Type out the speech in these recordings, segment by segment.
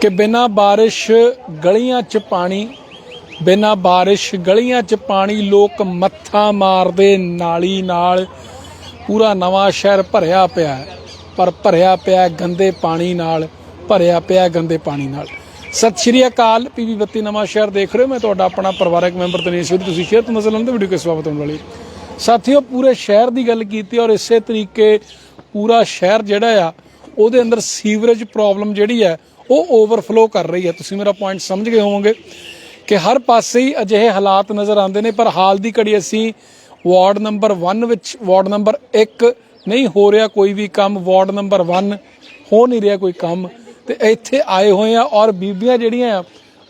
ਕਿ ਬਿਨਾਂ ਬਾਰਿਸ਼ ਗਲੀਆਂ 'ਚ ਪਾਣੀ, ਬਿਨਾਂ ਬਾਰਿਸ਼ ਗਲੀਆਂ 'ਚ ਪਾਣੀ ਲੋਕ ਮੱਥਾ ਮਾਰਦੇ ਨਾਲੀ ਨਾਲ ਪੂਰਾ ਨਵਾਂ ਸ਼ਹਿਰ ਭਰਿਆ ਪਿਆ ਹੈ। ਪਰ ਭਰਿਆ ਪਿਆ ਗੰਦੇ ਪਾਣੀ ਨਾਲ, ਭਰਿਆ ਪਿਆ ਗੰਦੇ ਪਾਣੀ ਨਾਲ। ਸਤਿ ਸ਼੍ਰੀ ਅਕਾਲ, ਪੀਵੀ ਬੱਤੀ ਨਵਾਂ ਸ਼ਹਿਰ ਦੇਖ ਰਹੇ ਹੋ। ਮੈਂ ਤੁਹਾਡਾ ਆਪਣਾ ਪਰਿਵਾਰਕ ਮੈਂਬਰ ਤਨੀਸ਼ ਵਿਦ ਤੁਸੀਂ ਸ਼ੇਅਰ ਤੋਂ ਨਜ਼ਰ ਲਾਉਂਦੇ ਵੀਡੀਓ ਕੇ ਸਵਾਗਤ ਹੋਣ ਵਾਲੀ ਸਾਥੀਓ, ਪੂਰੇ ਸ਼ਹਿਰ ਦੀ ਗੱਲ ਕੀਤੀ ਔਰ ਇਸੇ ਤਰੀਕੇ ਪੂਰਾ ਸ਼ਹਿਰ ਜਿਹੜਾ ਆ, ਉਹਦੇ ਅੰਦਰ ਸੀਵਰੇਜ ਪ੍ਰੋਬਲਮ ਜਿਹੜੀ ਹੈ ਉਹ ਓਵਰਫਲੋ ਕਰ ਰਹੀ ਹੈ। ਤੁਸੀਂ ਮੇਰਾ ਪੁਆਇੰਟ ਸਮਝ ਗਏ ਹੋਵੋਗੇ ਕਿ ਹਰ ਪਾਸੇ ਹੀ ਅਜਿਹੇ ਹਾਲਾਤ ਨਜ਼ਰ ਆਉਂਦੇ ਨੇ, ਪਰ ਹਾਲ ਦੀ ਘੜੀ ਅਸੀਂ ਵਾਰਡ ਨੰਬਰ 1 ਵਿੱਚ, ਵਾਰਡ ਨੰਬਰ 1 ਨਹੀਂ ਹੋ ਰਿਹਾ ਕੋਈ ਵੀ ਕੰਮ, ਵਾਰਡ ਨੰਬਰ 1 ਹੋ ਨਹੀਂ ਰਿਹਾ ਕੋਈ ਕੰਮ। ਤੇ ਇੱਥੇ ਆਏ ਹੋਏ ਆ ਔਰ ਬੀਬੀਆਂ ਜਿਹੜੀਆਂ ਆ,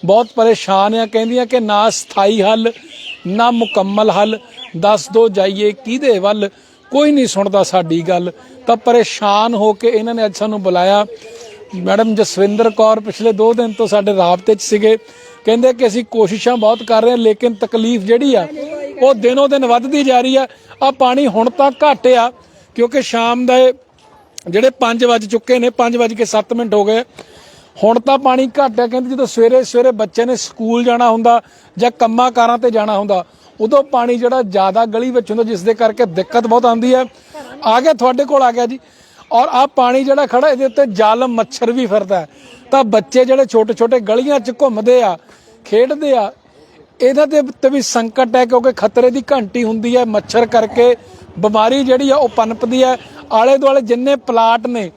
ਬਹੁਤ ਪਰੇਸ਼ਾਨ ਆ, ਕਹਿੰਦੀਆਂ ਕਿ ਨਾ ਸਥਾਈ ਹੱਲ, ਨਾ ਮੁਕੰਮਲ ਹੱਲ। ਦੱਸ ਦੋ ਜਾਈਏ ਕਿਹਦੇ ਵੱਲ, ਕੋਈ ਨਹੀਂ ਸੁਣਦਾ ਸਾਡੀ ਗੱਲ। ਤਾਂ ਪਰੇਸ਼ਾਨ ਹੋ ਕੇ ਇਹਨਾਂ ਨੇ ਅੱਜ ਸਾਨੂੰ ਬੁਲਾਇਆ। ਮੈਡਮ ਜਸਵਿੰਦਰ ਕੌਰ ਪਿਛਲੇ 2 ਦਿਨ ਤੋਂ ਸਾਡੇ ਰਾਬਤੇ 'ਚ ਸੀਗੇ। ਕਹਿੰਦੇ ਕਿ ਅਸੀਂ ਕੋਸ਼ਿਸ਼ਾਂ ਬਹੁਤ ਕਰ ਰਹੇ ਹਾਂ, ਲੇਕਿਨ ਤਕਲੀਫ ਜਿਹੜੀ ਆ, ਉਹ ਦਿਨੋ ਦਿਨ ਵੱਧਦੀ ਜਾ ਰਹੀ ਆ। ਆ ਪਾਣੀ ਹੁਣ ਤਾਂ ਘੱਟ ਆ, ਕਿਉਂਕਿ ਸ਼ਾਮ ਦੇ ਜਿਹੜੇ 5 ਵੱਜ ਚੁੱਕੇ ਨੇ 5 ਵੱਜ ਕੇ 7 ਮਿੰਟ ਹੋ ਗਏ। ਹੁਣ ਤਾਂ ਪਾਣੀ ਘੱਟ ਹੈ ਕਹਿੰਦੇ ਜਦੋਂ ਸਵੇਰੇ ਸਵੇਰੇ ਬੱਚੇ ਨੇ ਸਕੂਲ ਜਾਣਾ ਹੁੰਦਾ ਜਾਂ ਕੰਮਾਂ ਕਾਰਾਂ ਤੇ ਜਾਣਾ ਹੁੰਦਾ, ਉਦੋਂ ਪਾਣੀ ਜਿਹੜਾ ਜ਼ਿਆਦਾ ਗਲੀ ਵਿੱਚ ਹੁੰਦਾ, ਜਿਸ ਦੇ ਕਰਕੇ ਦਿੱਕਤ ਬਹੁਤ ਆਉਂਦੀ ਹੈ ਆ ਗਿਆ, ਤੁਹਾਡੇ ਕੋਲ ਆ ਗਿਆ ਜੀ। ਔਰ ਆ ਪਾਣੀ ਜਿਹੜਾ ਖੜਾ, ਇਹਦੇ ਉੱਤੇ ਜਾਲਮ ਮੱਛਰ ਵੀ ਫਿਰਦਾ ਤਾਂ ਬੱਚੇ ਜਿਹੜੇ ਛੋਟੇ ਛੋਟੇ ਗਲੀਆਂ 'ਚ ਘੁੰਮਦੇ ਆ, ਖੇਡਦੇ ਆ ਇਹਨਾਂ ਦੇ ਉੱਤੇ ਵੀ ਸੰਕਟ ਹੈ ਕਿਉਂਕਿ ਖਤਰੇ ਦੀ ਘੰਟੀ ਹੁੰਦੀ ਹੈ ਮੱਛਰ ਕਰਕੇ। ਬਿਮਾਰੀ ਜਿਹੜੀ ਆ, ਉਹ ਪਨਪਦੀ ਹੈ। ਆਲੇ ਦੁਆਲੇ ਜਿੰਨੇ ਪਲਾਟ ਨੇ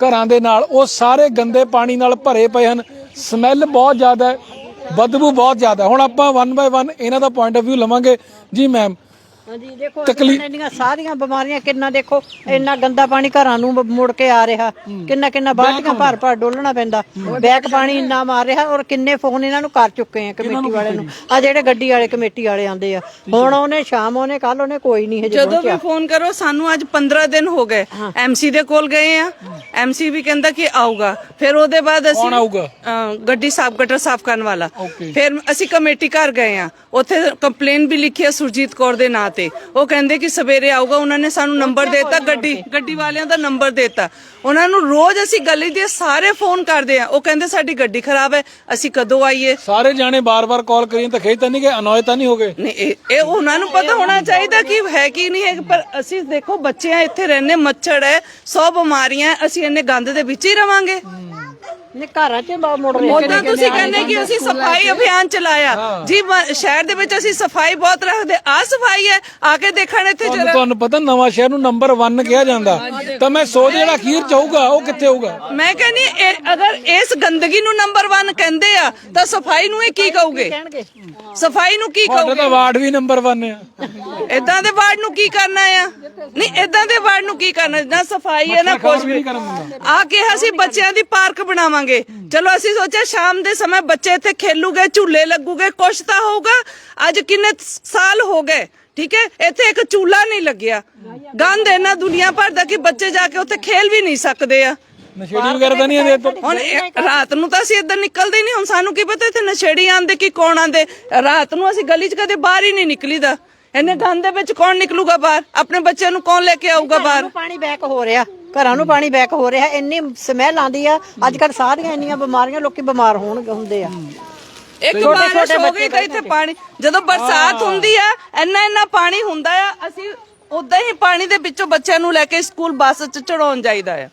ਘਰਾਂ ਦੇ ਨਾਲ, ਉਹ ਸਾਰੇ ਗੰਦੇ ਪਾਣੀ ਨਾਲ ਭਰੇ ਪਏ ਹਨ। ਸਮੈਲ ਬਹੁਤ ਜ਼ਿਆਦਾ ਹੈ, ਬਦਬੂ ਬਹੁਤ ਜ਼ਿਆਦਾ ਹੁਣ ਆਪਾਂ ਵਨ ਬਾਏ ਵਨ ਇਹਨਾਂ ਦਾ ਪੁਆਇੰਟ ਆਫ View ਲਵਾਂਗੇ। ਜੀ ਮੈਮ ਹਾਂਜੀ ਦੇਖੋ ਤਕਲੀਫ- ਇੰਨੀਆਂ ਸਾਰੀਆਂ ਬਿਮਾਰੀਆਂ ਕਿੰਨਾ ਦੇਖੋ ਇੰਨਾ ਗੰਦਾ ਪਾਣੀ ਘਰਾਂ ਨੂੰ ਮੁੜ ਕੇ ਆ ਰਿਹਾ। ਕਿੰਨਾ ਕਿੰਨਾ ਬਾਲਟੀਆਂ ਭਰ ਭਰ ਡੋਲਣਾ ਪੈਂਦਾ। ਬੈਕ ਪਾਣੀ ਇੰਨਾ ਮਾਰ ਰਿਹਾ ਔਰ ਕਿੰਨੇ ਫੋਨ ਇਹਨਾਂ ਨੂੰ ਕਰ ਚੁੱਕੇ ਆ ਕਮੇਟੀ ਵਾਲੇ ਨੂੰ। ਆ ਜਿਹੜੇ ਗੱਡੀ ਵਾਲੇ ਕਮੇਟੀ ਵਾਲੇ ਆਂਦੇ ਆ। ਹੁਣ ਉਹਨੇ ਸ਼ਾਮ ਉਹਨੇ ਕੱਲ ਉਹਨੇ ਕੋਈ ਨਹੀਂ ਹਜੇ ਜਦੋਂ ਵੀ ਫੋਨ ਕਰੋ ਸਾਨੂੰ ਅੱਜ 15 ਦਿਨ ਹੋ ਗਏ। ਐਮਸੀ ਦੇ ਕੋਲ ਗਏ ਆ। ਐਮਸੀ ਵੀ ਕਹਿੰਦਾ ਕਿ ਆਊਗਾ। ਫਿਰ ਉਹਦੇ ਬਾਅਦ ਅਸੀਂ ਕੌਣ ਆਊਗਾ? ਅ, ਗੱਡੀ ਸਾਫ਼ ਗਟਰ ਸਾਫ਼ ਕਰਨ ਵਾਲਾ। Okay. ਫਿਰ ਅਸੀਂ ਕਮੇਟੀ ਘਰ ਗਏ ਆ। ਉੱਥੇ ਕੰਪਲੇਨ ਵੀ ਲਿਖੀ ਹੈ ਸੁਰਜੀਤ ਕੌਰ ਦੇ ਨਾਂ ਤੇ। ਉਹ ਕਹਿੰਦੇ ਕਿ ਸਵੇਰੇ ਆਊਗਾ ਉਹਨਾਂ ਨੇ ਸਾਨੂੰ ਨੰਬਰ ਦਿੱਤਾ ਗੱਡੀ ਗੱਡੀ ਵਾਲਿਆਂ ਦਾ ਨੰਬਰ ਦਿੱਤਾ। ਉਹਨਾਂ ਨੂੰ ਰੋਜ਼ ਅਸੀਂ ਗਲੀ ਦੇ ਸਾਰੇ ਫੋਨ ਕਰਦੇ ਆ। ਉਹ ਕਹਿੰਦੇ ਸਾਡੀ ਗੱਡੀ ਖਰਾਬ ਹੈ ਅਸੀਂ ਕਦੋਂ ਆਈਏ? ਸਾਰੇ ਜਾਣੇ ਬਾਰ-ਬਾਰ ਕਾਲ ਕਰੀਏ ਤਾਂ ਖੇਤ ਤਾਂ ਨਹੀਂ ਗਏ ਅਨੋਏ ਤਾਂ ਨਹੀਂ ਹੋ ਗਏ? ਨਹੀਂ ਇਹ ਇਹ ਉਹਨਾਂ ਨੂੰ ਪਤਾ ਹੋਣਾ ਚਾਹੀਦਾ ਕਿ ਹੈ ਕੀ ਨਹੀਂ ਹੈ ਪਰ ਅਸੀਂ ਦੇਖੋ ਬੱਚੇ ਆ ਇੱਥੇ ਰਹਿੰਦੇ ਮੱਛਰ ਹੈ ਸੌ ਬਿਮਾਰੀਆਂ ਹੈ, ਅਸੀਂ ਇੰਨੇ ਗੰਦ ਦੇ ਵਿੱਚ ਹੀ ਰਵਾਂਗੇ। ਨੇ ਘਰਾਂ 'ਚ ਮੁੜ ਰਹੇ ਉਦਾਂ ਤੁਸੀਂ ਕਹਿੰਦੇ ਕਿ ਅਸੀਂ ਸਫ਼ਾਈ ਅਭਿਆਨ ਚਲਾਇਆ। ਜੀ ਮ- ਸ਼ਹਿਰ ਦੇ ਵਿੱਚ ਅਸੀਂ ਸਫ਼ਾਈ ਬਹੁਤ ਰੱਖਦੇ। ਆ ਸਫ਼ਾਈ ਹੈ ਆ ਕੇ ਦੇਖਣ ਇੱਥੇ ਤੁਹਾਨੂੰ ਜਰਾ ਤੁਹਾਨੂੰ ਪਤਾ ਨਵਾਂ ਸ਼ਹਿਰ ਨੂੰ ਨੰਬਰ 1 ਕਿਹਾ ਜਾਂਦਾ। ਤਾਂ ਮੈਂ ਸੋਚ ਜਿਹੜਾ ਅਖੀਰ ਚ ਹੋਊਗਾ ਉਹ ਕਿੱਥੇ ਹੋਊਗਾ ਮੈਂ ਕਹਿੰਦੀ ਇਹ- ਅਗਰ ਇਸ ਗੰਦਗੀ ਨੂੰ ਨੰਬਰ 1 ਕਹਿੰਦੇ ਆ ਤਾਂ ਸਫ਼ਾਈ ਨੂੰ ਇਹ ਕੀ ਕਹੋਗੇ? ਕਹਿਣਗੇ? ਸਫ਼ਾਈ ਨੂੰ ਕੀ ਤੁਹਾਡਾ ਕਹੋਗੇ? ਤਾਂ ਵਾਰਡ ਵੀ ਨੰਬਰ 1 ਆ। ਇਦਾਂ ਦੇ ਵਾਰਡ ਨੂੰ ਕੀ ਕਰਨਾ ਆ? ਨਹੀਂ ਇਦਾਂ ਦੇ ਵਾਰਡ ਨੂੰ ਕੀ ਕਰਨਾ? ਨਾ ਸਫ਼ਾਈ ਹੈ ਨਾ ਕੁਝ ਵੀ ਆ ਕਿਹਾ ਸੀ ਬੱਚਿਆਂ ਦੀ ਪਾਰਕ ਬਣਾਵਾਂਗੇ। ਚਲੋ ਅਸੀਂ ਸੋਚਿਆ ਸ਼ਾਮ ਦੇ ਸਮੇਂ ਬੱਚੇ ਇੱਥੇ ਖੇਲੂਗੇ ਝੂਲੇ ਲੱਗੂਗੇ ਕੁਛ ਤਾਂ ਹੋਊਗਾ। ਅੱਜ ਕਿੰਨੇ ਸਾਲ ਹੋ ਗਏ ਠੀਕ ਹੈ? ਇੱਥੇ ਇੱਕ ਚੂਲਾ ਨਹੀਂ ਲੱਗਿਆ। ਗੰਦ ਇਹਨਾਂ ਦੁਨੀਆ ਭਰ ਦਾ ਕਿ ਬੱਚੇ ਜਾ ਕੇ ਉੱਥੇ ਖੇਲ ਵੀ ਨਹੀਂ ਸਕਦੇ ਆ। ਨਸ਼ੇੜੀ ਵਗੈਰਾ ਤਾਂ ਨਹੀਂ ਆਦੇ ਇੱਧਰ? ਹੁਣ ਇਹ- ਰਾਤ ਨੂੰ ਤਾਂ ਅਸੀਂ ਇੱਧਰ ਨਿਕਲਦੇ ਹੀ ਨਹੀਂ ਹੁਣ ਸਾਨੂੰ ਕੀ ਪਤਾ ਇੱਥੇ ਨਸ਼ੇੜੀ ਆਂਦੇ ਕਿ ਕੌਣ ਆਂਦੇ ਰਾਤ ਨੂੰ ਅਸੀਂ ਗਲੀ 'ਚ ਕਦੇ ਬਾਹਰ ਹੀ ਨਹੀਂ ਨਿਕਲੀਦਾ। ਇੰਨੇ ਗੰਦ ਦੇ ਵਿੱਚ ਕੌਣ ਨਿਕਲੂਗਾ ਬਾਹਰ? ਆਪਣੇ ਬੱਚਿਆਂ ਨੂੰ ਕੌਣ ਲੈ ਕੇ ਆਊਗਾ ਬਾਹਰ? ਪਾਣੀ ਬੈਕ ਹੋ ਰਿਹਾ। ਘਰਾਂ ਨੂੰ ਪਾਣੀ ਬੈਕ ਹੋ ਰਿਹਾ ਇੰਨੀ ਸਮੈਲ ਆਂਦੀ ਆ। ਅੱਜ ਕੱਲ ਸਾਰੀਆਂ ਇੰਨੀਆਂ ਬਿਮਾਰੀਆਂ ਲੋਕੀ ਬਿਮਾਰ ਹੋਣ ਹੁੰਦੇ ਆ। ਇੱਕ ਬਾਰਿਸ਼ ਹੋ ਗਈ ਤਾਂ ਇੱਥੇ ਪਾਣੀ ਜਦੋਂ ਬਰਸਾਤ ਹੁੰਦੀ ਆ ਇੰਨਾ ਇੰਨਾ ਪਾਣੀ ਹੁੰਦਾ ਆ ਅਸੀਂ ਉਦਾਂ ਹੀ ਪਾਣੀ ਦੇ ਵਿੱਚੋਂ ਬੱਚਿਆਂ ਨੂੰ ਲੈ ਕੇ ਸਕੂਲ ਬੱਸ 'ਚ ਚੜਾਉਣ ਜਾਈਦਾ ਆ।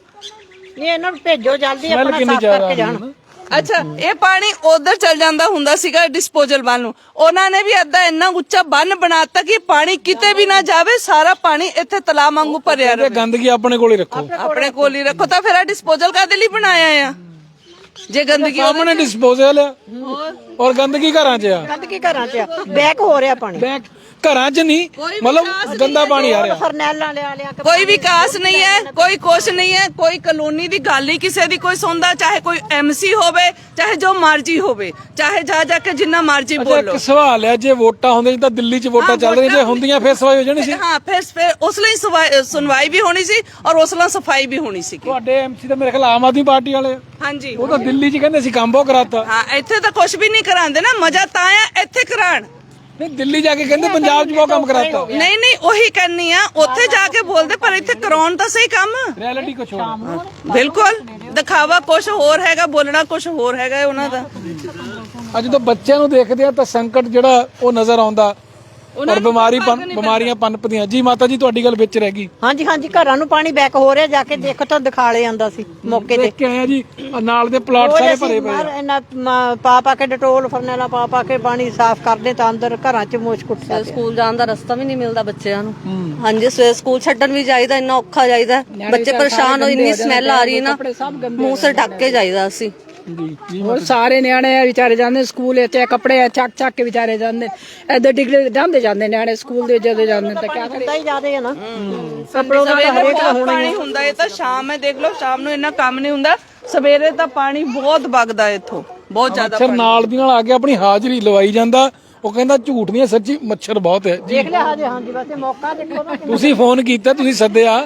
ਨਹੀਂ ਇਹਨਾਂ ਨੂੰ ਭੇਜੋ ਜਲਦੀ ਆਪਣਾ ਸਾਫ਼ ਕਰਕੇ ਆਉਂਦੀ ਜਾਣ। ਅੱਛਾ ਇਹ ਪਾਣੀ ਉਧਰ ਚਲ ਜਾਂਦਾ ਹੁੰਦਾ ਸੀਗਾ ਡਿਸਪੋਜ਼ਲ ਬੰਨ ਨੂੰ। ਉਹਨਾਂ ਨੇ ਵੀ ਅੱਧਾ ਇੰਨਾ ਉੱਚਾ ਬੰਨ ਬਣਾਤਾ ਕਿ ਪਾਣੀ ਕਿਤੇ ਵੀ ਨਾ ਜਾਵੇ ਸਾਰਾ ਪਾਣੀ ਇੱਥੇ ਤਲਾਬ ਵਾਂਗੂ ਭਰਿਆ ਰਹੇ। ਗੰਦਗੀ ਆਪਣੇ ਕੋਲ ਹੀ ਰੱਖੋ। ਆਪਣੇ ਕੋਲ ਹੀ ਰੱਖੋ ਤਾਂ ਫਿਰ ਆ ਡਿਸਪੋਜ਼ਲ ਕਾਦੇ ਲਈ ਬਣਾਇਆ ਆ? ਜੇ ਗੰਦਗੀ ਸਾਹਮਣੇ ਡਿਸਪੋਜ਼ਲ ਆ। ਔਰ ਗੰਦਗੀ ਘਰਾਂ 'ਚ ਆ। ਗੰਦਗੀ ਘਰਾਂ 'ਚ ਆ। ਬੈਕ ਹੋ ਰਿਹਾ ਪਾਣੀ। ਬੈਕ ਘਰਾਂ 'ਚ ਨਹੀਂ ਮਤਲਬ ਗੰਦਾ ਪਾਣੀ ਆ ਰਿਹਾ। ਫਰਨੈਲਾਂ ਲਿਆ ਲਿਆ ਕੇ ਕੋਈ ਵਿਕਾਸ ਨਹੀਂ ਹੈ ਕੋਈ ਕੁਛ ਨਹੀਂ ਹੈ ਕੋਈ ਕਲੋਨੀ ਦੀ ਗੱਲ ਹੀ ਕਿਸੇ ਦੀ ਕੋਈ ਸੁਣਦਾ ਚਾਹੇ ਕੋਈ ਐਮਸੀ ਹੋਵੇ ਚਾਹੇ ਜੋ ਮਰਜ਼ੀ ਹੋਵੇ ਚਾਹੇ ਜਾ ਜਾ ਕੇ ਜਿੰਨਾ ਮਰਜ਼ੀ ਬੋਲੋ। ਇੱਕ ਸਵਾਲ ਹੈ ਜੇ ਵੋਟਾਂ ਹੁੰਦੀਆਂ ਜਿੱਦਾਂ ਦਿੱਲੀ 'ਚ ਵੋਟਾਂ ਚੱਲ ਰਹੀਆਂ ਜੇ ਹੁੰਦੀਆਂ ਫਿਰ ਸਵਾਈ ਹੋ ਜਾਣੀ ਸੀ? ਹਾਂ ਫਿਰ ਫਿਰ ਉਸ ਲਈ ਸੁਣਵਾਈ ਵੀ ਹੋਣੀ ਸੀ ਔਰ ਉਸ ਲਈ ਸਫ਼ਾਈ ਵੀ ਹੋਣੀ ਸੀ ਤੁਹਾਡੇ ਐਮਸੀ ਤਾਂ ਮੇਰੇ ਖਿਆਲ ਆਮ ਆਦਮੀ ਪਾਰਟੀ ਵਾਲੇ। ਹਾਂਜੀ। ਉਹ ਤਾਂ ਦਿੱਲੀ 'ਚ ਕਹਿੰਦੇ ਸੀ ਕੰਮ ਬਹੁਤ ਕਰਾਤਾ। ਹਾਂ ਇੱਥੇ ਤਾਂ ਕੁਝ ਵੀ ਨਹੀਂ ਕਰਾਉਂਦੇ ਨਾ ਮਜ਼ਾ ਤਾਂ ਆ ਇੱਥੇ ਕਰਾਣ ਨਹੀਂ ਦਿੱਲੀ ਜਾ ਕੇ ਕਹਿੰਦੇ ਪੰਜਾਬ 'ਚ ਬਹੁਤ ਕੰਮ ਕਰਾਤਾ। ਨਹੀਂ ਨਹੀਂ ਉਹੀ ਕਰਨੀ ਆ ਉੱਥੇ ਜਾ ਕੇ ਬੋਲਦੇ ਪਰ ਇੱਥੇ ਕਰਾਉਣ ਤਾਂ ਸਹੀ ਕੰਮ। ਰਿਐਲਿਟੀ ਕੁਛ ਹੋਰ। ਬਿਲਕੁਲ ਦਿਖਾਵਾ ਕੁਝ ਹੋਰ ਹੈਗਾ ਬੋਲਣਾ ਕੁਝ ਹੋਰ ਹੈਗਾ ਉਹਨਾਂ ਦਾ। ਅੱਜ ਜਦੋਂ ਬੱਚਿਆਂ ਨੂੰ ਦੇਖਦੇ ਆ ਤਾਂ ਸੰਕਟ ਜਿਹੜਾ ਉਹ ਨਜ਼ਰ ਆਉਂਦਾ। ਔਰ ਬਿਮਾਰੀ ਪਨ- ਬਿਮਾਰੀਆਂ ਪਨਪਦੀਆਂ ਜੀ ਮਾਤਾ ਜੀ ਤੁਹਾਡੀ ਗੱਲ ਵਿੱਚ ਰਹਿ ਗਈ। ਹਾਂਜੀ ਹਾਂਜੀ ਘਰਾਂ ਨੂੰ ਪਾਣੀ ਬੈਕ ਹੋ ਰਿਹਾ ਜਾ ਕੇ ਦੇਖੋ ਤਾਂ ਦਿਖਾਲੇ ਆਂਦਾ ਸੀ ਮੌਕੇ ਤੇ। ਦੇਖ ਕੇ ਆਇਆ ਜੀ ਆਹ ਨਾਲ ਦੇ ਪਲਾਟ ਸਾਰੇ ਭਰੇ ਪਏ ਆ। ਇਹਨਾਂ ਪਾ ਪਾ ਕੇ ਡਟੋਲ ਫਰਨੈਲਾ ਪਾ ਪਾ ਕੇ ਪਾਣੀ ਸਾਫ਼ ਕਰਦੇ ਤਾਂ ਅੰਦਰ ਘਰਾਂ 'ਚ ਮੁਸ਼ਕ ਉੱਠਦਾ ਪਿਆ। ਸਕੂਲ ਜਾਣ ਦਾ ਰਸਤਾ ਵੀ ਨਹੀਂ ਮਿਲਦਾ ਬੱਚਿਆਂ ਨੂੰ। ਹਾਂਜੀ ਸਵੇਰੇ ਸਕੂਲ ਛੱਡਣ ਵੀ ਜਾਈਦਾ ਇੰਨਾ ਔਖਾ ਜਾਈਦਾ। ਬੱਚੇ ਪਰੇਸ਼ਾਨ ਹੋ ਇੰਨੀ ਸਮੈਲ ਆ ਰਹੀ ਹੈ ਨਾ ਮੂੰਹ ਸੇ ਢੱਕ ਕੇ ਜਾਈਦਾ ਅਸੀਂ। ਜੀ ਉਹ ਸਾਰੇ ਨਿਆਣੇ ਆ ਵਿਚਾਰੇ ਜਾਂਦੇ ਸਕੂਲ ਇਹ ਕੱਪੜੇ ਆ ਚੱਕ ਚੱਕ ਕੇ ਵਿਚਾਰੇ ਜਾਂਦੇ। ਐਦਾਂ ਡਿਗਲੇ ਜਾਂਦੇ ਜਾਂਦੇ ਨਿਆਣੇ ਸਕੂਲ ਦੇ ਜਦੋਂ ਜਾਂਦੇ ਤਾਂ ਕਿਆ ਹੁੰਦਾ ਹੀ ਜ਼ਿਆਦੇ ਆ ਨਾ ਕੱਪੜੋਂ ਦਾ ਤਾਂ ਹਰੇਕ ਦਾ ਹੋਣਾ ਹੀ ਪਾਣੀ ਹੁੰਦਾ ਇਹ ਤਾਂ ਸ਼ਾਮ ਹੈ ਦੇਖ ਲਓ ਸ਼ਾਮ ਨੂੰ ਇੰਨਾ ਕੰਮ ਨਹੀਂ ਹੁੰਦਾ। ਸਵੇਰੇ ਤਾਂ ਪਾਣੀ ਬਹੁਤ ਵਗਦਾ ਇੱਥੋਂ ਬਹੁਤ ਜ਼ਿਆਦਾ ਮੱਛਰ ਨਾਲ ਦੀ ਨਾਲ ਆ ਕੇ ਆਪਣੀ ਹਾਜ਼ਰੀ ਲਵਾਈ ਜਾਂਦਾ। ਉਹ ਕਹਿੰਦਾ ਝੂਠ ਨਹੀਂ ਹੈ, ਸੱਚੀ ਮੱਛਰ ਬਹੁਤ ਹੈ। ਦੇਖ ਲਿਆ ਹਾਂਜੀ ਹਾਂਜੀ ਵੈਸੇ ਮੌਕਾ ਦੇਖੋ ਨਾ ਤੁਸੀਂ ਫੋਨ ਕੀਤਾ ਤੁਸੀਂ ਸੱਦਿਆ।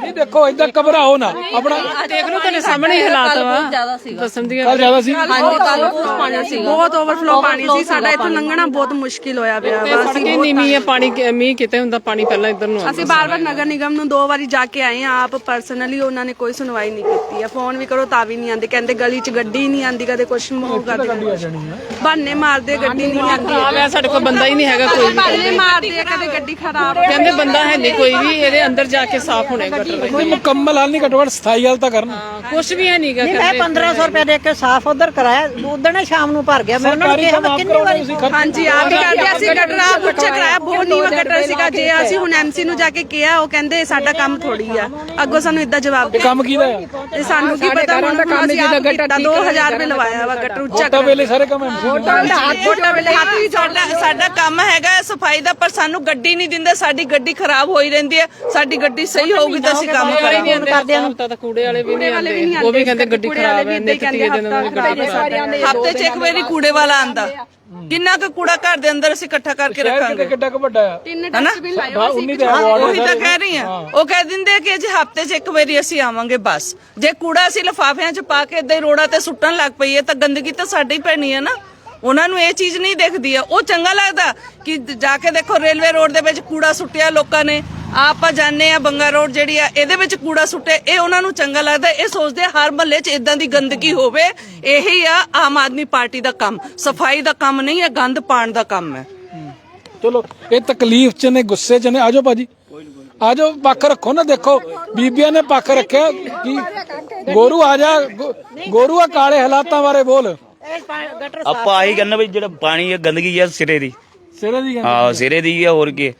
ਨਹੀਂ ਦੇਖੋ ਇਦਾਂ ਘਬਰਾਓ ਨਾ। ਆਪਣਾ ਦੇਖ ਲਓ ਤੁਹਾਡੇ ਸਾਹਮਣੇ ਹੀ ਹਾਲਾਤ ਵਾ। ਜ਼ਿਆਦਾ ਸੀਗਾ। ਦੱਸਣ ਦੀ ਕੱਲ ਜ਼ਿਆਦਾ ਸੀ? ਹਾਂਜੀ ਕੱਲ ਬਹੁਤ ਪਾਣੀ ਸੀਗਾ। ਬਹੁਤ ਓਵਰਫਲੋ ਪਾਣੀ ਸੀ। ਸਾਡਾ ਇੱਥੋਂ ਲੰਘਣਾ ਬਹੁਤ ਮੁਸ਼ਕਿਲ ਹੋਇਆ ਪਿਆ ਵਾ। ਸੜਕੇ ਨੀਵੀਂ ਹੈ ਪਾਣੀ ਕਿ- ਮੀਂਹ ਕਿਤੇ ਹੁੰਦਾ ਪਾਣੀ ਪਹਿਲਾਂ ਇੱਧਰ ਨੂੰ ਅਸੀਂ ਬਾਰ-ਬਾਰ ਨਗਰ ਨਿਗਮ ਨੂੰ ਦੋ ਵਾਰੀ ਜਾ ਕੇ ਆਏ ਆ ਆਪ ਪਰਸਨਲੀ ਉਹਨਾਂ ਨੇ ਕੋਈ ਸੁਣਵਾਈ ਨਹੀਂ ਕੀਤੀ ਹੈ ਫੋਨ ਵੀ ਕਰੋ ਤਾਂ ਵੀ ਨਹੀਂ ਆਉਂਦੇ। ਕਹਿੰਦੇ ਗਲੀ 'ਚ ਗੱਡੀ ਨਹੀਂ ਆਉਂਦੀ ਕਦੇ ਕੁਛ ਮੋਹ ਕਰਦੇ ਬਾਨੇ ਮਾਰਦੇ ਗੱਡੀ ਨਹੀਂ ਆਉਂਦੀ। ਹੈ ਸਾਡੇ ਕੋਲ ਬੰਦਾ ਹੀ ਨਹੀਂ ਹੈਗਾ ਕੋਈ ਵੀ। ਬਾਨੇ ਮਾਰਦੇ ਆ ਕਦੇ ਗੱਡੀ ਖਰਾਬ ਕਹਿੰਦੇ ਬੰਦਾ ਹੈ ਨਹੀਂ ਕੋਈ ਵੀ। ਇਹਦੇ ਅੰਦਰ ਜਾ ਕੇ ਸਾਫ਼ ਹੋਣੇ ਗਟਰ ਕੋਈ ਮੁਕੰਮਲ ਹੱਲ ਨਹੀਂ ਘੱਟੋ ਘੱਟ ਸਥਾਈ ਹੱਲ ਤਾਂ ਕਰਨ। ਕੁਛ ਵੀ ਹੈ ਨਹੀਂਗਾ ਨਹੀਂ ਮੈਂ 1500 ਰੁਪਏ ਦੇ ਕੇ ਸਾਫ਼ ਉਧਰ ਕਰਾਇਆ ਉਦਣ ਸ਼ਾਮ ਨੂੰ ਭਰ ਗਿਆ। ਮੈਂ ਉਹਨਾਂ ਨੂੰ ਸਰਕਾਰੀ ਕਿਹਾ ਕੰਮ ਮੈਂ ਆਪ ਕਿੰਨੀ ਕਰਾਉਣਾ ਵਾਰੀ ਤੁਸੀਂ ਹਾਂਜੀ ਆਪ ਹੀ ਕਰਦੇ ਅਸੀਂ ਗਟਰ ਆਪ ਉੱਚਾ ਕਰਾਇਆ ਬਹੁਤ ਨੀਵਾ ਗਟਰ ਸੀਗਾ ਜੇ ਅਸੀਂ ਹੁਣ ਐਮਸੀ ਨੂੰ ਜਾ ਕੇ ਕਿਹਾ ਉਹ ਕਹਿੰਦੇ ਸਾਡਾ ਕੰਮ ਥੋੜੀ ਆ। ਅੱਗੋਂ ਸਾਨੂੰ ਇਦਾਂ ਜਵਾਬ ਦੇ ਕੰਮ ਕਿਹਦਾ ਆ? ਤੇ ਸਾਨੂੰ ਕੀ ਪਤਾ ਹੁਣ ਅਸੀਂ ਆਪ ਕੀਤਾ 2000 ਰੁਪਏ ਲਵਾਇਆ ਵਾ ਗਟਰ ਉੱਚਾ ਵੋਟਾਂ ਵੇਲੇ ਸਾਰੇ ਕੰਮ ਐਮਸੀ ਸਾਡਾ ਸਾਡਾ ਕੰਮ ਹੈਗਾ ਹੈ ਸਫ਼ਾਈ ਦਾ ਪਰ ਸਾਨੂੰ ਗੱਡੀ ਨਹੀਂ ਦਿੰਦੇ ਸਾਡੀ ਗੱਡੀ ਖਰਾਬ ਹੋਈ ਰਹਿੰਦੀ ਹੈ ਸਾਡੀ ਗੱਡੀ ਸਹੀ ਹੋਊਗੀ ਤਾਂ ਅਸੀਂ ਕੰਮ ਕਰਾਂਗੇ। ਫੋਨ ਕਰਦੇ ਆ ਤਾਂ ਕੂੜੇ ਵਾਲੇ ਵੀ ਨਹੀਂ ਆਉਂਦੇ। ਉਹ ਵੀ ਕਹਿੰਦੇ ਗੱਡੀ ਖਰਾਬ ਹੈ ਨਿੱਤ ਤੀਏ ਦਿਨ ਦੀ ਗੱਡੀ ਹਫ਼ਤੇ 'ਚ ਇੱਕ ਵਾਰੀ ਕੂੜੇ ਵਾਲਾ ਆਂਦਾ ਕਿੰਨਾ ਕੁ ਕੂੜਾ ਘਰ ਦੇ ਅੰਦਰ ਅਸੀਂ ਇਕੱਠਾ ਕਰਕੇ ਰੱਖਾਂਗੇ? ਕਿੱਡਾ ਕੁ ਵੱਡਾ ਆ ਹਨਾ? ਬਾ 19 ਦੇ ਅਵਾਰਡ ਉਹੀ ਤਾਂ ਕਹਿ ਰਹੀ ਆ ਉਹ ਕਹਿ ਦਿੰਦੇ ਕਿ ਜੇ ਹਫ਼ਤੇ 'ਚ ਇੱਕ ਵਾਰੀ ਅਸੀਂ ਆਵਾਂਗੇ ਬਸ। ਜੇ ਕੂੜਾ ਅਸੀਂ ਲਫਾਫਿਆਂ 'ਚ ਪਾ ਕੇ ਏਦਾਂ ਹੀ ਰੋੜਾ ਤੇ ਸੁੱਟਣ ਲੱਗ ਪਈਏ ਤਾਂ ਗੰਦਗੀ ਤਾਂ ਸਾਡੀ ਪੈਣੀ ਹੈ ਨਾ। ਉਹਨਾਂ ਨੂੰ ਇਹ ਚੀਜ਼ ਨਹੀਂ ਦਿਖਦੀ ਆ। ਉਹ ਚੰਗਾ ਲੱਗਦਾ ਕਿ ਜਾ ਕੇ ਦੇਖੋ ਰੇਲਵੇ ਰੋਡ ਦੇ ਵਿੱਚ ਕੂੜਾ ਸੁੱਟਿਆ ਲੋਕਾਂ ਨੇ। ਆਪਾਂ ਜਾਣਦੇ ਆ ਬੰਗਾ ਰੋਡ ਜਿਹੜੀ ਆ ਇਹਦੇ ਵਿੱਚ ਕੂੜਾ ਸੁੱਟੇ ਇਹ ਉਹਨਾਂ ਨੂੰ ਚੰਗਾ ਲੱਗਦਾ ਇਹ ਸੋਚਦੇ ਆ ਹਰ ਮਹੱਲੇ 'ਚ ਇਦਾਂ ਦੀ ਗੰਦਗੀ ਹੋਵੇ ਇਹੀ ਆ ਆਮ ਆਦਮੀ ਪਾਰਟੀ ਦਾ ਕੰਮ। ਸਫ਼ਾਈ ਦਾ ਕੰਮ ਨਹੀਂ ਹੈ ਗੰਦ ਪਾਣ ਦਾ ਕੰਮ ਹੈ। ਚਲੋ ਇਹ ਤਕਲੀਫ ਚ ਨੇ ਗੁੱਸੇ ਚ ਨੇ। ਆਜੋ ਭਾਜੀ। ਆਜੋ ਪੱਖ ਰੱਖੋ ਨਾ ਦੇਖੋ ਬੀਬੀਆਂ ਨੇ ਪੱਖ ਰੱਖਿਆ ਕੀ ਗੋਰੂ ਆ ਜਾ ਗੋਰੂ ਆ ਕਾਲੇ ਹਾਲਾਤਾਂ ਬਾਰੇ ਬੋਲ। ਆਪਾਂ ਆਹੀ ਕਹਿੰਦੇ ਵੀ ਜਿਹੜਾ ਪਾਣੀ ਹੈ ਗੰਦਗੀ ਹੈ ਸਿਰੇ ਦੀ। ਸਿਰੇ ਦੀ ਹਾਂ ਸਿਰੇ ਦੀ ਹੈ ਹੋਰ ਕੀ।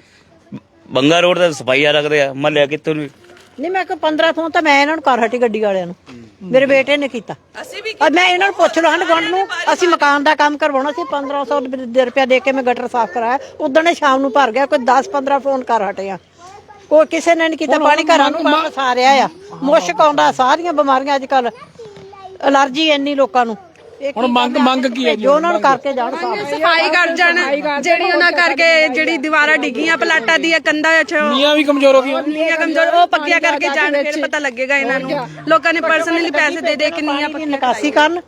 ਬੰਗਾ ਰੋਡ ਤੇ ਸਫਾਈਆ ਰੱਖਦੇ ਆ ਮਹੱਲਿਆ ਕਿੱਥੋਂ ਨੂੰ। ਨਹੀਂ ਮੈਂ ਕਿ 15 ਫੋਨ ਤਾਂ ਮੈਂ ਇਹਨਾਂ ਨੂੰ ਕਰ ਹਟੀ ਗੱਡੀ ਵਾਲਿਆਂ ਨੂੰ। ਮੇਰੇ ਬੇਟੇ ਨੇ ਕੀਤਾ। ਅਸੀਂ ਵੀ ਮੈਂ ਇਹਨਾਂ ਨੂੰ ਪੁੱਛ ਲਵਾਂ ਗਵੰਡ ਨੂੰ ਅਸੀਂ ਮਕਾਨ ਦਾ ਕੰਮ ਕਰਵਾਉਣਾ ਸੀ 1500 ਦੇ ਰੁਪਇਆ ਦੇ ਕੇ ਮੈਂ ਗਟਰ ਸਾਫ਼ ਕਰਾਇਆ। ਉਦੋਂ ਨੇ ਸ਼ਾਮ ਨੂੰ ਭਰ ਗਿਆ ਕੋਈ 10 15 ਫੋਨ ਕਰ ਹਟੇ ਆ। ਕੋਈ ਕਿਸੇ ਨੇ ਨਹੀਂ ਕੀਤਾ ਪਾਣੀ ਘਰਾਂ ਨੂੰ ਵਾਪਸ ਆ ਰਿਹਾ ਆ। ਮੁਸ਼ਕ ਆਉਂਦਾ ਸਾਰੀਆਂ ਬਿਮਾਰੀਆਂ ਅੱਜ ਕੱਲ ਅਲਰਜੀ ਇੰਨੀ ਲੋਕਾਂ ਨੂੰ। ਹੁਣ ਮੰਗ ਮੰਗ ਕੀ ਹੈ ਜੀ? ਜੋ ਉਹਨਾਂ ਨੂੰ ਕਰਕੇ ਜਾਣ ਸਾਫ਼ ਸਫ਼ਾਈ ਕਰ ਜਾਣ ਜਿਹੜੀ ਉਹਨਾਂ ਕਰਕੇ ਜਿਹੜੀ ਦੀਵਾਰਾਂ ਡਿੱਗੀਆਂ ਪਲਾਟਾਂ ਦੀਆਂ ਕੰਧਾਂ ਵਿੱਚ ਨੀਆਂ ਵੀ ਕਮਜ਼ੋਰ ਹੋ ਗਈਆਂ। ਨੀਆਂ ਕਮਜ਼ੋਰ ਉਹ ਪੱਕੀਆਂ ਕਰਕੇ ਜਾਣ ਫਿਰ ਪਤਾ ਲੱਗੇਗਾ ਇਹਨਾਂ ਨੂੰ। ਲੋਕਾਂ ਨੇ ਪਰਸਨਲੀ ਪੈਸੇ ਦੇ ਦੇ ਕੇ ਨੀਆਂ ਨਿਕਾਸੀ ਕਰਨ।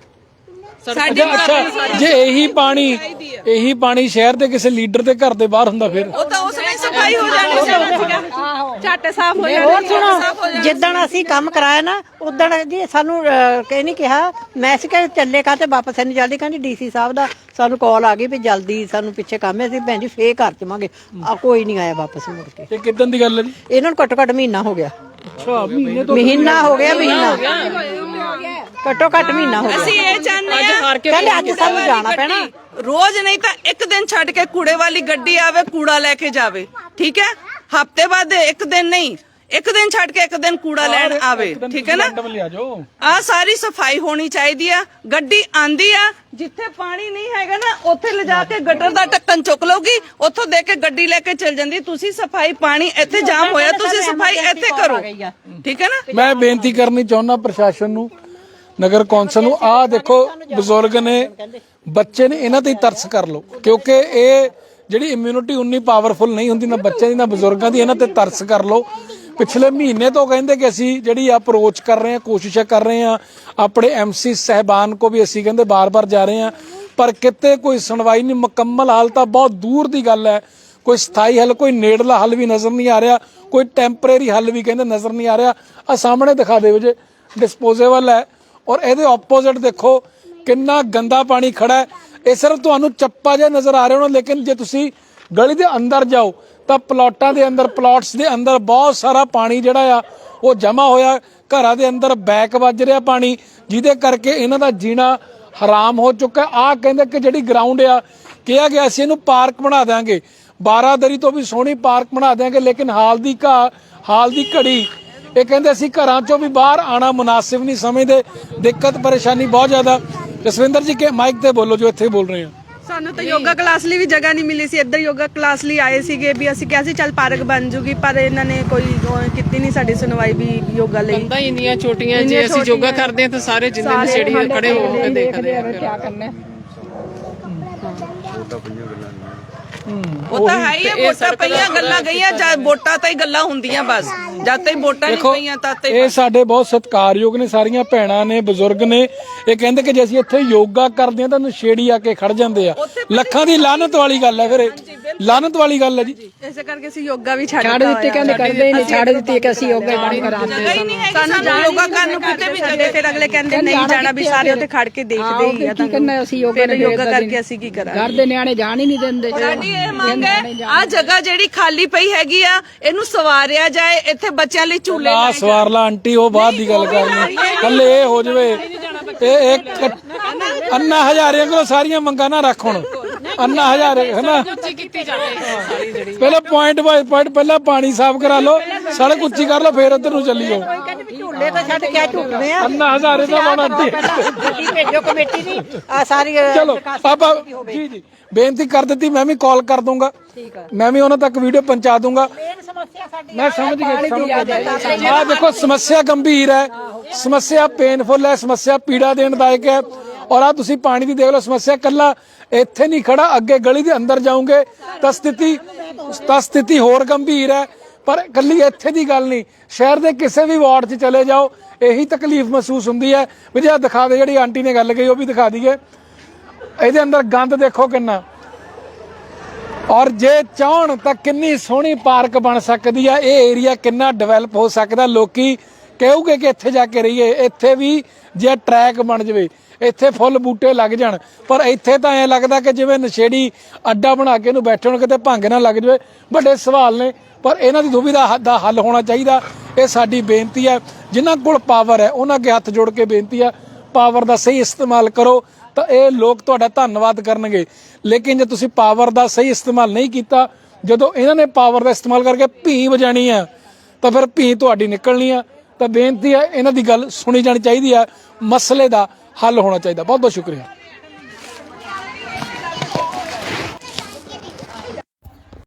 ਸਾਡੀ ਅੱਛਾ ਜੇ ਇਹੀ ਪਾਣੀ ਇਹੀ ਪਾਣੀ ਸ਼ਹਿਰ ਦੇ ਕਿਸੇ ਲੀਡਰ ਦੇ ਘਰ ਦੇ ਬਾਹਰ ਹੁੰਦਾ ਫਿਰ। ਉਹ ਤਾਂ ਉਸ ਨੇ ਸਫ਼ਾਈ ਹੋ ਜਾਣੀ ਸੀ। ਝੱਟ ਸਾਫ਼ ਹੋ ਹੋਰ ਸੁਣੋ ਜਿੱਦਣ ਅਸੀਂ ਕੰਮ ਕਰਾਇਆ ਨਾ ਉਦਣ ਜੀ ਸਾਨੂੰ ਕਹਿ ਨਹੀਂ ਕਿਹਾ ਮੈਂ ਸੀ ਕਿ ਚੱਲੇ ਕਾ ਤੇ ਵਾਪਸ ਨਹੀਂ ਜਲਦੀ? ਕਹਿੰਦੀ ਡੀਸੀ ਸਾਹਿਬ ਦਾ ਸਾਨੂੰ ਕਾਲ ਆ ਗਈ ਵੀ ਜਲਦੀ ਸਾਨੂੰ ਪਿੱਛੇ ਕੰਮ ਹੈ ਅਸੀਂ ਭੈਣ ਜੀ ਫੇਰ ਘਰ ਚਵਾਂਗੇ ਆ ਕੋਈ ਨਹੀਂ ਆਇਆ ਵਾਪਸ ਮੁੜ ਕੇ। ਤੇ ਕਿਦਾਂ ਦੀ ਗੱਲ ਹੈ ਜੀ? ਇਹਨਾਂ ਨੂੰ ਘੱਟੋ ਘੱਟ ਮਹੀਨਾ ਹੋ ਗਿਆ। ਅੱਛਾ ਮਹੀਨੇ ਤੋਂ ਮਹੀਨਾ ਹੋ ਗਿਆ ਮਹੀਨਾ। ਘੱਟੋ ਘੱਟ ਮਹੀਨਾ ਹੋ ਗਿਆ। ਅਸੀਂ ਇਹ ਚਾਹੁੰਦੇ ਆ ਕਹਿੰਦੇ ਅੱਜ ਸਾਨੂੰ ਜਾਣਾ ਪੈਣਾ। ਰੋਜ਼ ਨਹੀਂ ਤਾਂ ਇੱਕ ਦਿਨ ਛੱਡ ਕੇ ਕੂੜੇ ਵਾਲੀ ਗੱਡੀ ਆਵੇ ਕੂੜਾ ਲੈ ਕੇ ਜਾਵੇ। ਠੀਕ ਹੈ? ਹਫ਼ਤੇ ਬਾਅਦ ਇੱਕ ਦਿਨ ਨਹੀਂ ਇੱਕ ਦਿਨ ਛੱਡ ਕੇ ਇੱਕ ਦਿਨ ਕੂੜਾ ਲੈਣ ਆਵੇ। ਠੀਕ ਹੈ ਨਾ? ਆ ਸਾਰੀ ਸਫ਼ਾਈ ਹੋਣੀ ਚਾਹੀਦੀ ਆ। ਗੱਡੀ ਆਂਦੀ ਆ ਜਿੱਥੇ ਪਾਣੀ ਨਹੀਂ ਹੈਗਾ ਨਾ ਉੱਥੇ ਲਿਜਾ ਕੇ ਗੱਟਰ ਦਾ ਢੱਕਣ ਚੁੱਕ ਲਊਗੀ। ਉੱਥੋਂ ਦੇ ਕੇ ਗੱਡੀ ਲੈ ਕੇ ਚਲ ਜਾਂਦੀ। ਤੁਸੀਂ ਸਫ਼ਾਈ ਪਾਣੀ ਇੱਥੇ ਜਾਮ ਹੋਇਆ ਤੁਸੀਂ ਸਫ਼ਾਈ ਇੱਥੇ ਕਰੋ। ਠੀਕ ਹੈ ਨਾ? ਮੈਂ ਬੇਨਤੀ ਕਰਨੀ ਚਾਹੁੰਦਾ ਪ੍ਰਸ਼ਾਸਨ ਨੂੰ ਨਗਰ ਕੌਂਸਲ ਨੂੰ ਆਹ ਦੇਖੋ ਬਜ਼ੁਰਗ ਨੇ ਬੱਚੇ ਨੇ ਇਹਨਾਂ ਤੇ ਹੀ ਤਰਸ ਕਰ ਲਓ ਕਿਉਂਕਿ ਇਹ ਜਿਹੜੀ ਇਮਿਊਨਿਟੀ ਉਨੀ ਪਾਵਰਫੁਲ ਨਹੀਂ ਹੁੰਦੀ ਨਾ ਬੱਚਿਆਂ ਦੀ ਨਾ ਬਜ਼ੁਰਗਾਂ ਦੀ ਇਹਨਾਂ ਤੇ ਤਰਸ ਕਰ ਲਓ। ਪਿਛਲੇ ਮਹੀਨੇ ਤੋਂ ਕਹਿੰਦੇ ਕਿ ਅਸੀਂ ਜਿਹੜੀ ਅਪਰੋਚ ਕਰ ਰਹੇ ਹਾਂ ਕੋਸ਼ਿਸ਼ਾਂ ਕਰ ਰਹੇ ਹਾਂ ਆਪਣੇ ਐਮਸੀ ਸਹਿਬਾਨ ਕੋ ਵੀ ਅਸੀਂ ਕਹਿੰਦੇ ਬਾਰ-ਬਾਰ ਜਾ ਰਹੇ ਹਾਂ ਪਰ ਕਿਤੇ ਕੋਈ ਸੁਣਵਾਈ ਨਹੀਂ ਮੁਕੰਮਲ ਹਾਲ ਤਾਂ ਬਹੁਤ ਦੂਰ ਦੀ ਗੱਲ ਹੈ। ਕੋਈ ਸਥਾਈ ਹੱਲ ਕੋਈ ਨੇੜਲਾ ਹੱਲ ਵੀ ਨਜ਼ਰ ਨਹੀਂ ਆ ਰਿਹਾ ਕੋਈ ਟੈਂਪਰੇਰੀ ਹੱਲ ਵੀ ਕਹਿੰਦੇ ਨਜ਼ਰ ਨਹੀਂ ਆ ਰਿਹਾ। ਆ ਸਾਹਮਣੇ ਦਿਖਾ ਦਿਓ ਜੇ ਡਿਸਪੋਜ਼ੇਬਲ ਹੈ। ਔਰ ਇਹਦੇ ਆਪੋਜ਼ਿਟ ਦੇਖੋ ਕਿੰਨਾ ਗੰਦਾ ਪਾਣੀ ਖੜਾ ਹੈ। ਇਹ ਸਿਰਫ ਤੁਹਾਨੂੰ ਚੱਪਾ ਜਿਹਾ ਨਜ਼ਰ ਆ ਰਿਹਾ ਹੋਣਾ, ਲੇਕਿਨ ਜੇ ਤੁਸੀਂ ਗਲੀ ਦੇ ਅੰਦਰ ਜਾਓ, ਤਾਂ ਪਲਾਟਾਂ ਦੇ ਅੰਦਰ ਪਲਾਟਸ ਦੇ ਅੰਦਰ ਬਹੁਤ ਸਾਰਾ ਪਾਣੀ ਜਿਹੜਾ ਆ, ਉਹ ਜਮਾ ਹੋਇਆ। ਘਰਾਂ ਦੇ ਅੰਦਰ ਬੈਕ ਵੱਜ ਰਿਹਾ ਪਾਣੀ, ਜਿਹਦੇ ਕਰਕੇ ਇਹਨਾਂ ਦਾ ਜੀਣਾ ਹਰਾਮ ਹੋ ਚੁੱਕਾ ਆ ਕਹਿੰਦੇ ਕਿ ਜਿਹੜੀ ਗਰਾਊਂਡ ਆ, ਕਿਹਾ ਗਿਆ ਸੀ ਇਹਨੂੰ ਪਾਰਕ ਬਣਾ ਦਾਂਗੇ ਬਾਰਾਦਰੀ ਤੋਂ ਵੀ ਸੋਹਣੀ ਪਾਰਕ ਬਣਾ ਦਿਆਂਗੇ, ਲੇਕਿਨ ਹਾਲ ਦੀ ਘਾ ਹਾਲ ਦੀ ਘੜੀ ਇਹ ਕਹਿੰਦੇ ਅਸੀਂ ਘਰਾਂ ਚੋਂ ਵੀ ਬਾਹਰ ਆਣਾ ਮੁਨਾਸਿਬ ਨਹੀਂ ਸਮਝਦੇ ਦਿੱਕਤ ਪਰੇਸ਼ਾਨੀ ਬਹੁਤ ਜ਼ਿਆਦਾ। ਜਸਵਿੰਦਰ ਜੀ ਕੇ ਮਾਈਕ ਤੇ ਬੋਲੋ ਜੋ ਇੱਥੇ ਬੋਲ ਰਹੇ ਆ। ਸਾਨੂੰ ਤਾਂ ਯੋਗਾ ਕਲਾਸ ਲਈ ਵੀ ਜਗ੍ਹਾ ਨਹੀਂ ਮਿਲੀ ਸੀ। ਇੱਧਰ ਯੋਗਾ ਕਲਾਸ ਲਈ ਆਏ ਸੀਗੇ ਵੀ ਅਸੀਂ ਕਿਹਾ ਸੀ ਚੱਲ ਪਾਰਕ ਬਣ ਜੂਗੀ ਪਰ ਇਹਨਾਂ ਨੇ ਕੋਈ ਕੀਤੀ ਨਹੀਂ ਸਾਡੀ ਸੁਣਵਾਈ ਵੀ ਯੋਗਾ ਲਈ। ਤਾਂ ਇੰਨੀਆਂ ਛੋਟੀਆਂ ਜੇ ਅਸੀਂ ਯੋਗਾ ਕਰਦੇ ਹਾਂ ਤਾਂ ਸਾਰੇ ਜਿੰਨੇ ਵੀ ਜਿਹੜੀ ਖੜੇ ਹੋ ਕੇ ਦੇਖਦੇ ਆ ਕੀ ਕਰਨਾ ਹੈ? ਉਹ ਤਾਂ ਹੈ ਹੀ ਹੈ, ਵੋਟਾਂ ਪਈਆਂ ਗੱਲਾਂ ਗਈਆਂ ਜਦ ਵੋਟਾਂ ਤਾਂ ਹੀ ਗੱਲਾਂ ਹੁੰਦੀਆਂ ਬਸ। ਜਦ ਤਾਈਂ ਵੋਟਾਂ ਨਹੀਂ ਪਈਆਂ ਤਾਂ ਤੇ ਇਹ ਸਾਡੇ ਬਹੁਤ ਸਤਿਕਾਰਯੋਗ ਨੇ ਸਾਰੀਆਂ ਭੈਣਾਂ ਨੇ ਬਜ਼ੁਰਗ ਨੇ। ਇਹ ਕਹਿੰਦੇ ਕਿ ਜੇ ਅਸੀਂ ਇੱਥੇ ਯੋਗਾ ਕਰਦੇ ਹਾਂ ਤਾਂ ਨਸ਼ੇੜੀ ਆ ਕੇ ਖੜ ਜਾਂਦੇ ਆ। ਲੱਖਾਂ ਦੀ ਲਾਨਤ ਵਾਲੀ ਗੱਲ ਹੈ ਫਿਰ ਇਹ। ਲਾਨਤ ਵਾਲੀ ਗੱਲ ਹੈ ਜੀ। ਇਸੇ ਕਰਕੇ ਅਸੀਂ ਯੋਗਾ ਵੀ ਛੱਡ ਛੱਡ ਦਿੱਤੀ ਕਹਿੰਦੇ ਕਰਦੇ ਹੀ ਨਹੀਂ ਛੱਡ ਦਿੱਤੀ ਕਿ ਅਸੀਂ ਯੋਗਾ ਹੀ ਬੰਦ ਕਰਾਂਗੇ। ਜਗ੍ਹਾ ਹੀ ਨਹੀਂ ਸਾਨੂੰ ਯੋਗਾ ਕਰਨ ਨੂੰ ਕਿਤੇ ਵੀ ਜਾਂਦੇ ਫਿਰ ਅਗਲੇ ਕਹਿੰਦੇ ਨਹੀਂ ਜਾਣਾ ਵੀ ਸਾਰੇ ਉੱਥੇ ਖੜ ਕੇ ਦੇਖਦੇ ਹੀ ਆ ਕੀ ਕਰਨਾ ਅਸੀਂ ਯੋਗਾ ਫਿਰ ਨੇ ਯੋਗਾ ਕਰਕੇ ਅਸੀਂ ਕੀ ਕਰਾਂਗੇ? ਘਰ ਦੇ ਨਿਆਣੇ ਜਾਣ ਹੀ ਨਹੀਂ ਦਿੰਦੇ ਸਾਡੀ ਇਹ ਮੰਗ ਹੈ ਆ ਜਗ੍ਹਾ ਜਿਹੜੀ ਖਾਲੀ ਪਈ ਹੈਗੀ ਆ ਇਹਨੂੰ ਸਵਾਰਿਆ ਜਾਏ ਇੱਥੇ ਬੱਚਿਆਂ ਲਈ ਝੂਲੇ ਆ ਸਵਾਰ ਲਾ ਆਂਟੀ ਉਹ ਬਾਅਦ ਦੀ ਗੱਲ ਕਰਨੀ ਕੱਲੇ ਇਹ ਹੋ ਜਵੇ। ਇਹ ਇੱਕ ਅੰਨਾ ਹਜ਼ਾਰੇ ਕੋਲ ਸਾਰੀਆਂ ਮੰਗਾਂ ਨਾ ਰੱਖ ਹੁਣ। ਅੰਨਾ ਹਜ਼ਾਰੇ ਹੈਨਾ ਕੀਤੀ ਜਾਵੇ ਪਹਿਲਾਂ ਪੁਆਇੰਟ ਬਾਈ ਪੁਆਇੰਟ ਪਹਿਲਾਂ ਪਾਣੀ ਸਾਫ਼ ਕਰਾ ਲਓ ਸੜਕ ਉੱਚੀ ਕਰ ਲਓ ਫੇਰ ਉਧਰ ਨੂੰ ਚੱਲੀਓ ਝੂਲੇ ਤਾਂ ਛੱਡ ਕੇ ਝੂਟਦੇ ਆ। ਅੰਨਾ ਹਜ਼ਾਰੇ ਦਾ ਬਣਾ ਆਂਟੀ ਗੱਡੀ ਭੇਜੋ ਕਮੇਟੀ ਦੀ। ਆ ਸਾਰੀ ਚਲੋ ਆਪਾਂ ਜੀ ਜੀ। ਬੇਨਤੀ ਕਰ ਦਿੱਤੀ ਮੈਂ ਵੀ ਕਾਲ ਕਰ ਦੂੰਗਾ। ਮੈਂ ਵੀ ਉਹਨਾਂ ਤੱਕ ਵੀਡੀਓ ਪਹੁੰਚਾ ਦੂੰਗਾ। ਮੈਂ ਸਮਝ ਗਿਆ ਆ ਦੇਖੋ ਸਮੱਸਿਆ ਗੰਭੀਰ ਹੈ। ਸਮੱਸਿਆ ਪੇਨਫੁਲ ਹੈ ਸਮੱਸਿਆ ਪੀੜਾ ਦੇਣਦਾਇਕ ਹੈ। ਔਰ ਆ ਤੁਸੀਂ ਪਾਣੀ ਦੀ ਦੇਖ ਲਓ ਸਮੱਸਿਆ ਕੱਲਾ ਇੱਥੇ ਨਹੀਂ ਖੜਾ ਅੱਗੇ ਗਲੀ ਦੇ ਅੰਦਰ ਜਾਓਗੇ ਤਾਂ ਸਥਿਤੀ ਤਾਂ ਸਥਿਤੀ ਹੋਰ ਗੰਭੀਰ ਹੈ। ਪਰ ਇਕੱਲੀ ਇੱਥੇ ਦੀ ਗੱਲ ਨਹੀਂ। ਸ਼ਹਿਰ ਦੇ ਕਿਸੇ ਵੀ ਵਾਰਡ 'ਚ ਚਲੇ ਜਾਓ, ਇਹੀ ਤਕਲੀਫ ਮਹਿਸੂਸ ਹੁੰਦੀ ਹੈ। ਵੀ ਜੇ ਦਿਖਾ ਦੇ, ਜਿਹੜੀ ਆਂਟੀ ਨੇ ਗੱਲ ਕਹੀ, ਉਹ ਵੀ ਦਿਖਾ ਦਈਏ। ਇਹਦੇ ਅੰਦਰ ਗੰਦ ਦੇਖੋ ਕਿੰਨਾ। ਔਰ ਜੇ ਚਾਹਣ ਤਾਂ ਕਿੰਨੀ ਸੋਹਣੀ ਪਾਰਕ ਬਣ ਸਕਦੀ ਆ ਇਹ ਏਰੀਆ ਕਿੰਨਾ ਡਿਵੈਲਪ ਹੋ ਸਕਦਾ, ਲੋਕੀ ਕਹੂਗੇ ਕਿ ਇੱਥੇ ਜਾ ਕੇ ਰਹੀਏ। ਇੱਥੇ ਵੀ ਜੇ ਟਰੈਕ ਬਣ ਜਵੇ, ਇੱਥੇ ਫੁੱਲ ਬੂਟੇ ਲੱਗ ਜਾਣ। ਪਰ ਇੱਥੇ ਤਾਂ ਐ ਲੱਗਦਾ ਕਿ ਜਿਵੇਂ ਨਸ਼ੇੜੀ ਅੱਡਾ ਬਣਾ ਕੇ ਇਹਨੂੰ ਬੈਠੇ ਹੋਣ, ਕਿਤੇ ਭੰਗ ਨਾ ਲੱਗ ਜਵੇ। ਵੱਡੇ ਸਵਾਲ ਨੇ। ਪਰ ਇਹਨਾਂ ਦੀ ਦੁਬਿਧਾ ਹ- ਦਾ ਹੱਲ ਹੋਣਾ ਚਾਹੀਦਾ। ਇਹ ਸਾਡੀ ਬੇਨਤੀ ਹੈ। ਜਿਨ੍ਹਾਂ ਕੋਲ ਪਾਵਰ ਹੈ, ਉਹਨਾਂ ਅੱਗੇ ਹੱਥ ਜੋੜ ਕੇ ਬੇਨਤੀ ਆ ਪਾਵਰ ਦਾ ਸਹੀ ਇਸਤੇਮਾਲ ਕਰੋ ਤਾਂ ਇਹ ਲੋਕ ਤੁਹਾਡਾ ਧੰਨਵਾਦ ਕਰਨਗੇ। ਲੇਕਿਨ ਜੇ ਤੁਸੀਂ ਪਾਵਰ ਦਾ ਸਹੀ ਇਸਤੇਮਾਲ ਨਹੀਂ ਕੀਤਾ, ਜਦੋਂ ਇਹਨਾਂ ਨੇ ਪਾਵਰ ਦਾ ਇਸਤੇਮਾਲ ਕਰਕੇ ਭੀ ਵਜਾਣੀ ਆ ਤਾਂ ਫਿਰ ਭੀ ਤੁਹਾਡੀ ਨਿਕਲਣੀ ਆ ਤਾਂ ਬੇਨਤੀ ਹੈ, ਇਹਨਾਂ ਦੀ ਗੱਲ ਸੁਣੀ ਜਾਣੀ ਚਾਹੀਦੀ ਆ ਮਸਲੇ ਦਾ ਹੱਲ ਹੋਣਾ ਚਾਹੀਦਾ। ਬਹੁਤ ਬਹੁਤ ਸ਼ੁਕਰੀਆ।